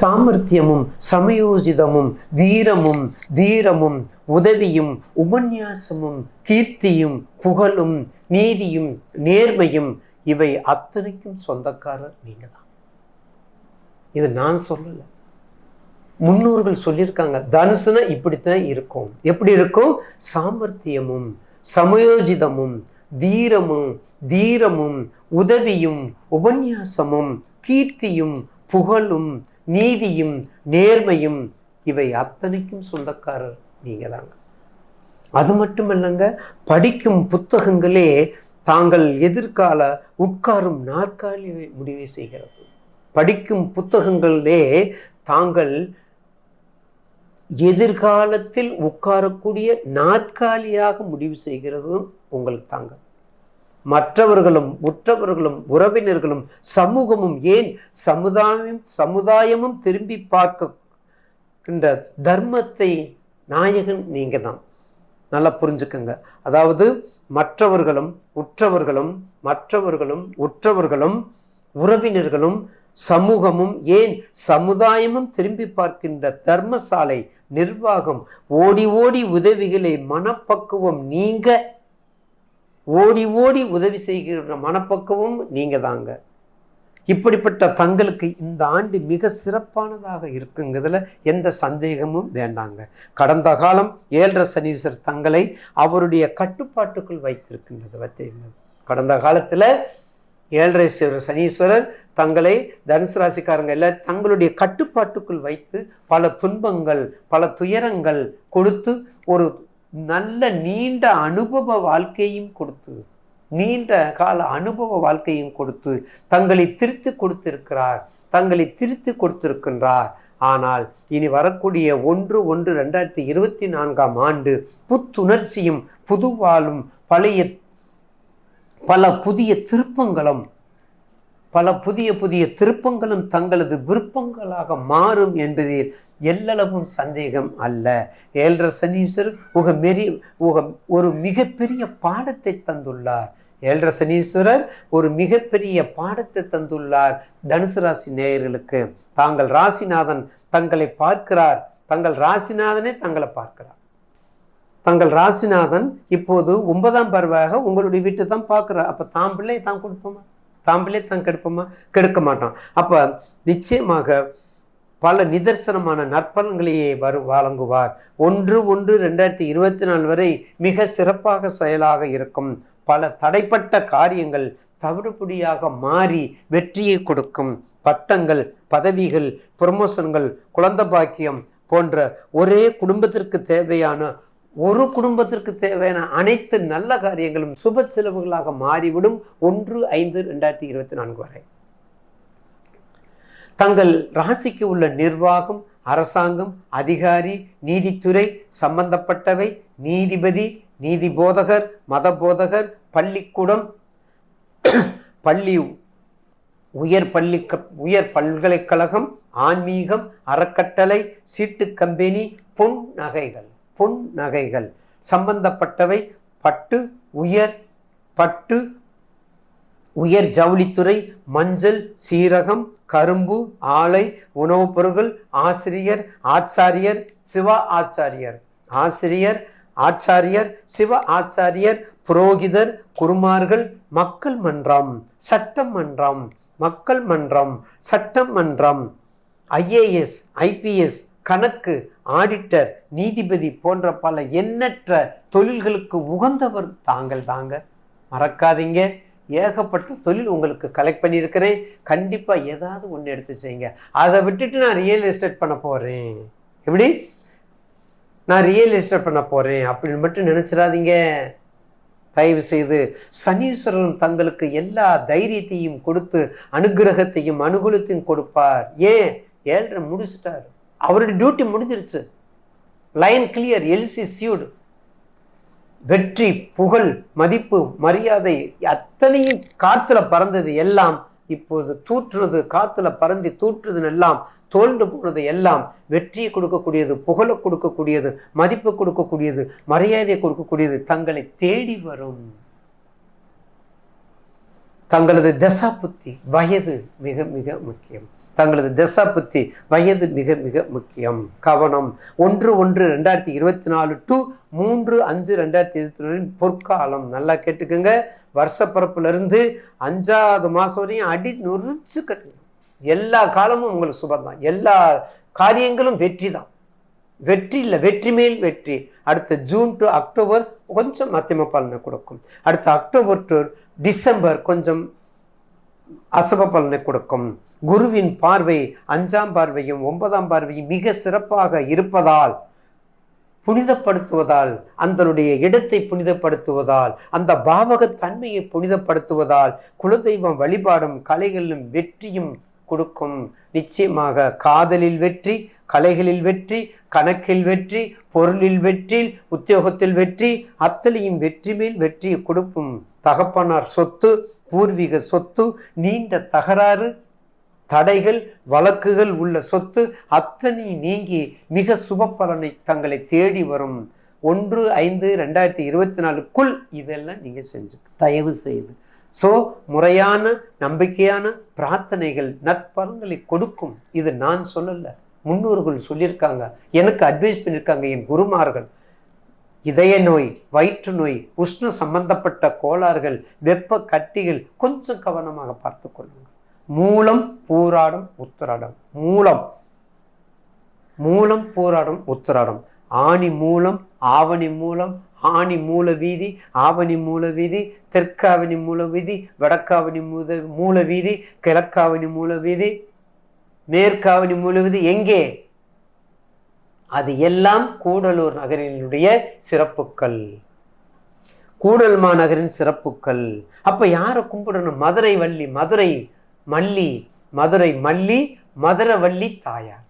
சாமர்த்தியமும் சமயோஜிதமும் வீரமும் தீரமும் உதவியும் உபன்யாசமும் கீர்த்தியும் புகழும் நீதியும் நேர்மையும் இவை அத்தனைக்கும் சொந்தக்காரர் நீங்கள் தான் இது நான் சொல்லல. முன்னோர்கள் சொல்லியிருக்காங்க தனுசுனா இப்படித்தான் இருக்கும். எப்படி இருக்கும்? சாமர்த்தியமும் சமயோஜிதமும் வீரமும் தீரமும் உதவியும் உபன்யாசமும் கீர்த்தியும் புகழும் நீதியும் நேர்மையும் இவை அத்தனைக்கும் சொந்தக்காரர் நீங்கள் தாங்க அது மட்டுமல்லங்க படிக்கும் புத்தகங்களே தாங்கள் எதிர்கால உட்காரும் நாற்காலியை முடிவு செய்கிறது. படிக்கும் புத்தகங்களே தாங்கள் எதிர்காலத்தில் உட்காரக்கூடிய நாற்காலியாக முடிவு செய்கிறதும் உங்களுக்கு தாங்க மற்றவர்களும் உற்றவர்களும் உறவினர்களும் சமூகமும் ஏன் சமுதாயம் சமுதாயமும் திரும்பி பார்க்கின்ற தர்மத்தை நாயகன் நீங்க தான் நல்லா புரிஞ்சுக்கங்க. அதாவது மற்றவர்களும் உற்றவர்களும் மற்றவர்களும் உற்றவர்களும் உறவினர்களும் சமூகமும் ஏன் சமுதாயமும் திரும்பி பார்க்கின்ற தர்மசாலை நிர்வாகம் ஓடி ஓடி உதவிகளை மனப்பக்குவம் நீங்க ஓடி ஓடி உதவி செய்கிற மனப்பக்குவம் நீங்கள் தாங்க இப்படிப்பட்ட தங்களுக்கு இந்த ஆண்டு மிக சிறப்பானதாக இருக்குங்கிறதுல எந்த சந்தேகமும் வேண்டாங்க. கடந்த காலம் ஏழரை சனீஸ்வரர் தங்களை அவருடைய கட்டுப்பாட்டுக்குள் வைத்திருக்கின்றது வைத்திருந்தது கடந்த காலத்தில் ஏழரை சனீஸ்வரர் தங்களை தனுசு ராசிக்காரங்க எல்லாம் தங்களுடைய கட்டுப்பாட்டுக்குள் வைத்து பல துன்பங்கள் பல துயரங்கள் கொடுத்து ஒரு நல்ல நீண்ட அனுபவ வாழ்க்கையும் கொடுத்து நீண்ட கால அனுபவ வாழ்க்கையும் கொடுத்து தங்களை திருத்தி கொடுத்திருக்கிறார் தங்களை திருத்தி கொடுத்திருக்கின்றார். ஆனால் இனி வரக்கூடிய ஒன்று ஒன்று ரெண்டாயிரத்தி இருபத்தி நான்காம் ஆண்டு புத்துணர்ச்சியும் புதுவாலும் பழைய பல புதிய திருப்பங்களும் பல புதிய புதிய திருப்பங்களும் தங்களது விருப்பங்களாக மாறும் என்பதில் எல்லளவும் சந்தேகம் அல்ல. ஏழர சனீஸ்வரர் உக மெரி உக ஒரு மிகப்பெரிய பாடத்தை தந்துள்ளார். ஏழர சனீஸ்வரர் ஒரு மிகப்பெரிய பாடத்தை தந்துள்ளார் தனுசு ராசி நேயர்களுக்கு. தாங்கள் ராசிநாதன் தங்களை பார்க்கிறார். தங்கள் ராசிநாதனே தங்களை பார்க்கிறார். தங்கள் ராசிநாதன் இப்போது ஒன்பதாம் பருவாக உங்களுடைய வீட்டை தான் பார்க்குறார். அப்போ தாம் பிள்ளை தான் கொடுப்போமா? தாம் பிள்ளை தான் கெடுப்போமா? கெடுக்க மாட்டோம் அப்போ நிச்சயமாக பல நிதர்சனமான நற்பலன்களையே வரு வழங்குவார். ஒன்று ஒன்று ரெண்டாயிரத்தி இருபத்தி நாலு வரை மிக சிறப்பாக செயலாக இருக்கும். பல தடைப்பட்ட காரியங்கள் தவிடுபடியாக மாறி வெற்றியை கொடுக்கும். பட்டங்கள் பதவிகள் ப்ரொமோஷன்கள் குழந்தை பாக்கியம் போன்ற ஒரே குடும்பத்திற்கு தேவையான ஒரு குடும்பத்திற்கு தேவையான அனைத்து நல்ல காரியங்களும் சுப செலவுகளாக மாறிவிடும். ஒன்று ஐந்து ரெண்டாயிரத்தி இருபத்தி நான்கு வரை. தங்கள் ராசிக்கு உள்ள நிர்வாகம் அரசாங்கம் அதிகாரி நீதித்துறை சம்பந்தப்பட்டவை நீதிபதி நீதி போதகர் மத போதகர் பள்ளிக்கூடம் பள்ளி உயர் பள்ளி உயர் பல்கலைக்கழகம் ஆன்மீகம் அறக்கட்டளை சீட்டு கம்பெனி பொன் நகைகள் பொன் நகைகள் சம்பந்தப்பட்டவை பட்டு உயர் பட்டு உயர் ஜவுளித்துறை மஞ்சள் சீரகம் கரும்பு ஆலை உணவுப் பொருட்கள் ஆசிரியர் ஆச்சாரியர் சிவ ஆச்சாரியர். ஆசிரியர் ஆச்சாரியர் சிவ ஆச்சாரியர் புரோகிதர் குருமார்கள் மக்கள் மன்றம் சட்டம் மன்றம் மக்கள் மன்றம் சட்டம் மன்றம். ஐஏஎஸ் ஐபிஎஸ் கணக்கு ஆடிட்டர் நீதிபதி போன்ற பல எண்ணற்ற தொழில்களுக்கு உகந்தவர் தாங்கள் தாங்க மறக்காதீங்க. ஏகப்பட்ட தொழில் உங்களுக்கு கலெக்ட் பண்ணியிருக்கிறேன். கண்டிப்பாக ஏதாவது ஒன்று எடுத்து செய்யுங்க. அதை விட்டுட்டு நான் ரியல் எஸ்டேட் பண்ண போகிறேன் எப்படி? நான் ரியல் எஸ்டேட் பண்ண போகிறேன் அப்படின்னு மட்டும் நினச்சிடாதீங்க. தயவு செய்து சனீஸ்வரன் தங்களுக்கு எல்லா தைரியத்தையும் கொடுத்து அனுகிரகத்தையும் அனுகூலத்தையும் கொடுப்பார். ஏன்? ஏழரை முடிச்சிட்டார். அவருடைய டியூட்டி முடிஞ்சிருச்சு. லைன் கிளியர் எல்சி சியூடு வெற்றி புகழ் மதிப்பு மரியாதை அத்தனையும் காத்துல பறந்தது எல்லாம் இப்போது தூற்றுறது காத்துல பறந்து தூற்றுறது எல்லாம் தோல்ந்து போனது எல்லாம் வெற்றியை கொடுக்கக்கூடியது புகழை கொடுக்கக்கூடியது மதிப்பு கொடுக்கக்கூடியது மரியாதையை கொடுக்கக்கூடியது தங்களை தேடி வரும். தங்களது தசா புத்தி வயது மிக மிக முக்கியம். தங்களது தசா புத்தி வயது மிக மிக முக்கியம். கவனம். ஒன்று ஒன்று ரெண்டாயிரத்தி இருபத்தி நாலு டு மூன்று அஞ்சு ரெண்டாயிரத்தி இருபத்தி நாலு பொற்காலம். நல்லா கேட்டுக்கோங்க. வருஷப்பரப்புலேருந்து அஞ்சாவது மாதம் வரையும் அடி நொறிச்சு கட்டுங்க. எல்லா காலமும் உங்களுக்கு சுபம் தான் எல்லா காரியங்களும் வெற்றி தான் வெற்றி இல்லை வெற்றி மேல் வெற்றி. அடுத்த ஜூன் டு அக்டோபர் கொஞ்சம் மத்தியம பலனை கொடுக்கும். அடுத்த அக்டோபர் டு டிசம்பர் கொஞ்சம் அசப பலனை கொடுக்கும். குருவின் பார்வை அஞ்சாம் பார்வையும் ஒன்பதாம் பார்வையும் மிக சிறப்பாக இருப்பதால் புனிதப்படுத்துவதால் அதனுடைய இடத்தை புனிதப்படுத்துவதால் அந்த பாவகத்தன்மையை புனிதப்படுத்துவதால் குலதெய்வம் வழிபாடும் கலைகளிலும் வெற்றியும் கொடுக்கும். நிச்சயமாக காதலில் வெற்றி கலைகளில் வெற்றி கணக்கில் வெற்றி பொருளில் வெற்றி உத்தியோகத்தில் வெற்றி அத்தனையும் வெற்றி மேல் வெற்றியை கொடுக்கும் தகப்பனார் சொத்து பூர்வீக சொத்து நீண்ட தகராறு தடைகள் வழக்குகள் உள்ள சொத்து அத்தனை நீங்கி மிக சுப பலனை தங்களை தேடி வரும். ஒன்று ஐந்து ரெண்டாயிரத்தி இருபத்தி நாலுக்குள் இதெல்லாம் நீங்கள் செஞ்சு தயவு செய்து. ஸோ முறையான நம்பிக்கையான பிரார்த்தனைகள் நற்பலன்களை கொடுக்கும். இது நான் சொல்லலை. முன்னோர்கள் சொல்லியிருக்காங்க. எனக்கு அட்வைஸ் பண்ணியிருக்காங்க என் குருமார்கள். இதய நோய் வயிற்று நோய் உஷ்ண சம்பந்தப்பட்ட கோளாறுகள் வெப்ப கட்டிகள் கொஞ்சம் கவனமாக பார்த்து கொள்ளுங்கள். மூலம் போராடும் உத்தராடம். மூலம். மூலம் போராடும் உத்தராடம். ஆணி மூலம் ஆவணி மூலம் ஆணி மூல வீதி ஆவணி மூல வீதி தெற்காவணி மூல வீதி வடக்காவணி மூல மூல வீதி கிழக்காவணி மூல வீதி மேற்காவணி மூல வீதி எங்கே? அது எல்லாம் கூடலூர் நகரினுடைய சிறப்புக்கள். கூடல் மாநகரின் சிறப்புக்கள். அப்ப யாரை கும்பிடணும்? மதுரை வள்ளி மதுரை மல்லி மதுரை மல்லி மதுரவள்ளி தாயார்.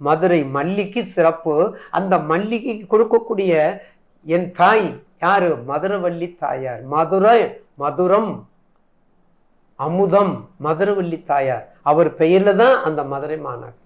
மதுரை மல்லிக்கு சிறப்பு. அந்த மல்லிகைக்கு கொடுக்கக்கூடிய என் தாய் யாரு? மதுரவள்ளி தாயார். மதுரை மதுரம் அமுதம் மதுரவள்ளி தாயார். அவர் பெயரில் தான் அந்த மதுரை மாநகர்.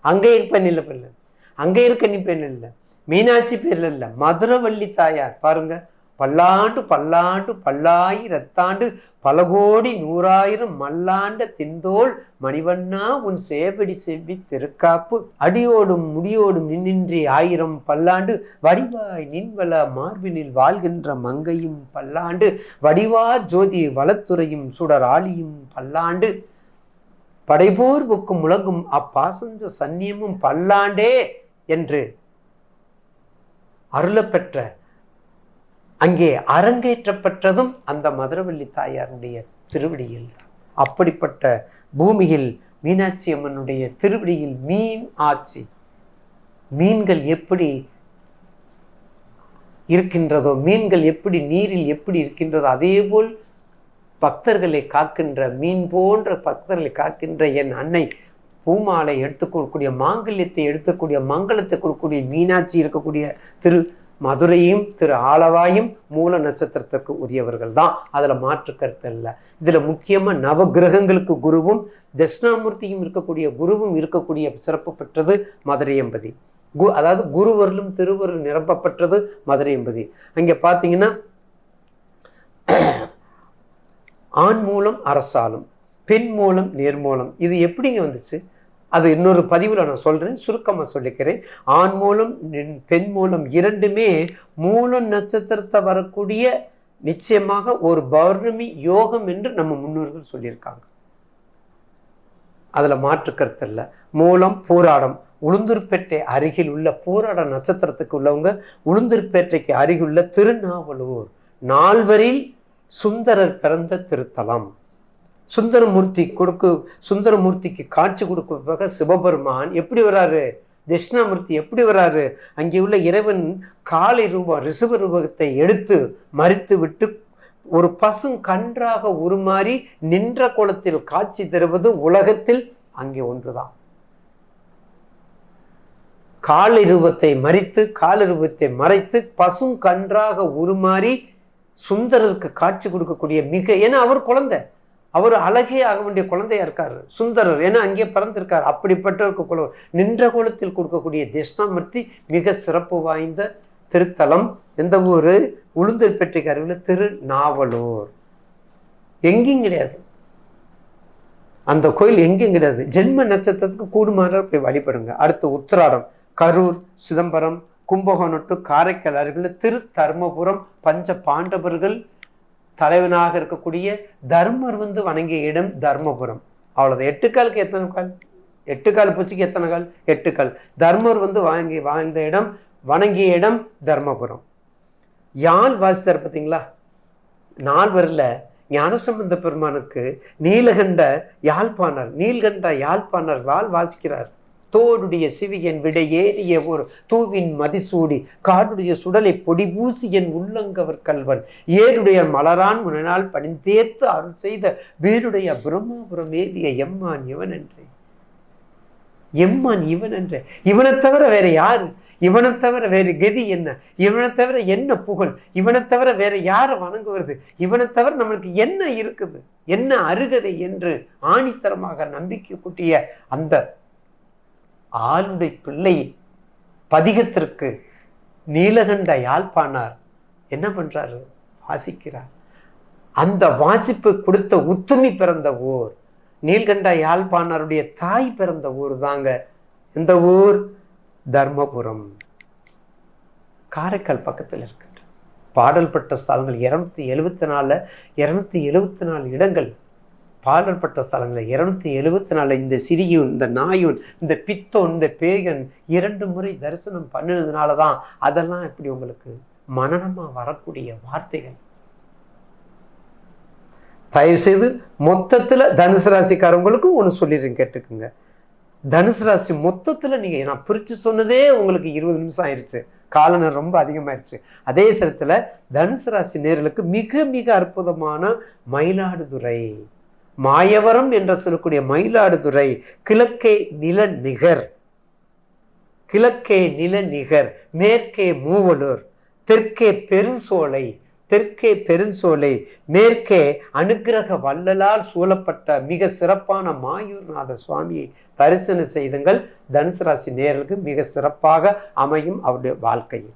அங்கே பெண் இல்லை பெண்ணு. அங்கே இருக்க நீ பெண் இல்லை. மீனாட்சி பேரில் இல்லை. மதுரவள்ளி தாயார். பாருங்க. பல்லாண்டு பல்லாண்டு பல்லாயிரத்தாண்டு பல கோடி நூறாயிரம் மல்லாண்ட தின்தோல் மணிவண்ணா உன் சேவடி செவ்வி திருக்காப்பு அடியோடும் முடியோடும் நின்னின்றி ஆயிரம் பல்லாண்டு வடிவாய் நின்வல மார்பினில் வாழ்கின்ற மங்கையும் பல்லாண்டு வடிவார் ஜோதி வளத்துறையும் சுடராளியும் பல்லாண்டு. படைபோர் புக்கும் முழங்கும் அப்பாசஞ்ச சன்னியமும் பல்லாண்டே என்று அருளப்பெற்ற அங்கே அரங்கேற்றப்பட்டதும் அந்த மதுரவள்ளி தாயாருடைய திருவடியில் தான் அப்படிப்பட்ட பூமியில் மீனாட்சி அம்மனுடைய திருவடியில் மீன் ஆட்சி மீன்கள் எப்படி இருக்கின்றதோ மீன்கள் எப்படி நீரில் எப்படி இருக்கின்றதோ அதே போல் பக்தர்களை காக்கின்ற மீன் போன்ற பக்தர்களை காக்கின்ற என் அன்னை பூமாலை எடுத்துக்கொள்ளக்கூடிய மாங்கல்யத்தை எடுத்துக்கூடிய மங்களத்தை கொடுக்கக்கூடிய மீனாட்சி இருக்கக்கூடிய திரு மதுரையும் திரு ஆலவாயும் மூல நட்சத்திரத்துக்கு உரியவர்கள் தான் அதில் மாற்று கருத்து இல்லை. இதில் முக்கியமாக நவகிரகங்களுக்கு குருவும் தட்சிணாமூர்த்தியும் இருக்கக்கூடிய குருவும் இருக்கக்கூடிய சிறப்பு பெற்றது மதுரை எம்பதி கு அதாவது குருவர்களும் திருவருள் நிரப்பப்பட்டது மதுரை எம்பதி அங்கே பார்த்தீங்கன்னா ஆண் மூலம் அரசாலும் பெண் மூலம் நேர்மூலம். இது எப்படிங்க வந்துச்சு? அது இன்னொரு பதிவில் நான் சொல்கிறேன் சுருக்கமாக சொல்லிக்கிறேன். ஆண் மூலம் பெண் மூலம் இரண்டுமே மூல நட்சத்திரத்தை வரக்கூடிய நிச்சயமாக ஒரு பௌர்ணமி யோகம் என்று நம்ம முன்னோர்கள் சொல்லியிருக்காங்க. அதில் மாற்று கருத்து இல்லை. மூலம் போராடம். உளுந்தூர்பேட்டை அருகில் உள்ள போராட நட்சத்திரத்துக்கு உள்ளவங்க உளுந்தூர்பேட்டைக்கு அருகிலுள்ள திருநாவலூர். நால்வரில் சுந்தரர் பிறந்த திருத்தலம். சுந்தரமூர்த்தி கொடுக்கு சுந்தரமூர்த்திக்கு காட்சி கொடுக்க சிவபெருமான் எப்படி வராரு? தட்சிணாமூர்த்தி எப்படி வராரு? அங்கே உள்ள இறைவன் காலை ரூபம் ரிசவ ரூபத்தை எடுத்து மறித்து விட்டு ஒரு பசும் கன்றாக உருமாறி நின்ற குளத்தில் காட்சி தருவது உலகத்தில் அங்கே ஒன்றுதான். காலை ரூபத்தை மறித்து காலை ரூபத்தை மறைத்து பசும் கன்றாக உருமாறி சுந்தரருக்கு காட்சி கொடுக்கக்கூடிய மிக ஏன்னா அவர் குழந்தை. அவர் அழகே ஆக வேண்டிய குழந்தையா இருக்கார் சுந்தரர். ஏன்னா அங்கே பிறந்திருக்கார். அப்படிப்பட்டவருக்கு குல நின்ற குலத்தில் கொடுக்கக்கூடிய தேஷ்ணாமூர்த்தி மிக சிறப்பு வாய்ந்த திருத்தலம். எந்த ஊர்? உளுந்தூர்பேட்டைக்கு அருகில் திருநாவலூர் எங்கேயும் கிடையாது. அந்த கோயில் எங்கேயும் கிடையாது. ஜென்ம நட்சத்திரத்துக்கு கூடுமாற போய் வழிபடுங்க. அடுத்து உத்திராடம் கரூர் சிதம்பரம் கும்பகோணம் டு காரைக்கால் அருகில் திரு தர்மபுரம் பஞ்ச பாண்டவர்கள் தலைவனாக இருக்கக்கூடிய தர்மர் வந்து வணங்கிய இடம் தர்மபுரம். அவ்வளோதான் எட்டுக்காலுக்கு எத்தனை கால்? எட்டுக்கால் பூச்சிக்கு எத்தனை கால்? எட்டுக்கால் தர்மர் வந்து வாங்கி வாழ்ந்த இடம் வணங்கிய இடம் தர்மபுரம். யாழ் வாசித்தார் பார்த்தீங்களா? நால்வரில் ஞானசம்பந்த பெருமானுக்கு நீலகண்ட யாழ்ப்பாணர் நீல்கண்ட யாழ்ப்பாணர் வாழ் வாசிக்கிறார். தோருடைய சிவியன் விடையேறிய ஒரு தூவின் மதிசூடி காடுடைய சுடலை பொடிபூசி என் உள்ளங்கவர் கல்வன். ஏருடைய மலரான் முனால் பணிந்தேத்து அருள் செய்த வீருடைய பிரம்மாபுரம் ஏவிய எம்மான் இவன் என்றே எம்மான் இவன் என்ற இவனை தவிர வேற யாரு? இவனை தவிர வேறு கதி என்ன? இவனை தவிர என்ன புகழ்? இவனை தவிர வேற யாரை வணங்குவது? இவனை தவிர நம்மளுக்கு என்ன இருக்குது? என்ன அருகதை என்று ஆணித்தரமாக நம்பிக்கை கூட்டிய அந்த ஆளுடைய பிள்ளை பதிகத்திற்கு நீலகண்ட யாழ்ப்பாணார் என்ன பண்ணுறாரு வாசிக்கிறார். அந்த வாசிப்பு கொடுத்த உத்துமி பிறந்த ஊர் நீல்கண்ட யாழ்ப்பாணருடைய தாய் பிறந்த ஊர் தாங்க. இந்த ஊர்? தர்மபுரம். காரைக்கால் பக்கத்தில் இருக்கின்ற பாடல்பட்ட ஸ்தலங்கள் இரநூத்தி எழுபத்தி நாலில் இரநூத்தி எழுபத்தி நாலு இடங்கள் பாடல்பட்ட ஸ்தலங்களில் இருநூத்தி எழுபத்தி நாலு இந்த சிறியூன் இந்த நாயூன் இந்த பித்தோன் இந்த பேகன் இரண்டு முறை தரிசனம் பண்ணினதுனால தான் அதெல்லாம் இப்படி உங்களுக்கு மனநமாக வரக்கூடிய வார்த்தைகள். தயவுசெய்து மொத்தத்தில் தனுசு ராசிக்காரவங்களுக்கும் ஒன்று சொல்லிடுறேன் கேட்டுக்குங்க. தனுசு ராசி மொத்தத்தில் நீங்கள் நான் பிரித்து சொன்னதே உங்களுக்கு இருபது நிமிஷம் ஆயிடுச்சு காலனர் ரொம்ப அதிகமாயிருச்சு. அதே சரத்தில் தனுசு ராசி நேர்களுக்கு மிக மிக அற்புதமான மயிலாடுதுறை. மாயவரம் என்று சொல்லக்கூடிய மயிலாடுதுறை கிழக்கே நில நிகர் கிழக்கே நில நிகர் மேற்கே மூவலூர் தெற்கே பெருஞ்சோலை தெற்கே பெருஞ்சோலை மேற்கே அனுக்கிரக வள்ளலால் சூழப்பட்ட மிக சிறப்பான மாயூர்நாத சுவாமியை தரிசனம் செய்துங்கள். தனுசு ராசி நேர்களுக்கு மிக சிறப்பாக அமையும் அவருடைய வாழ்க்கையில்.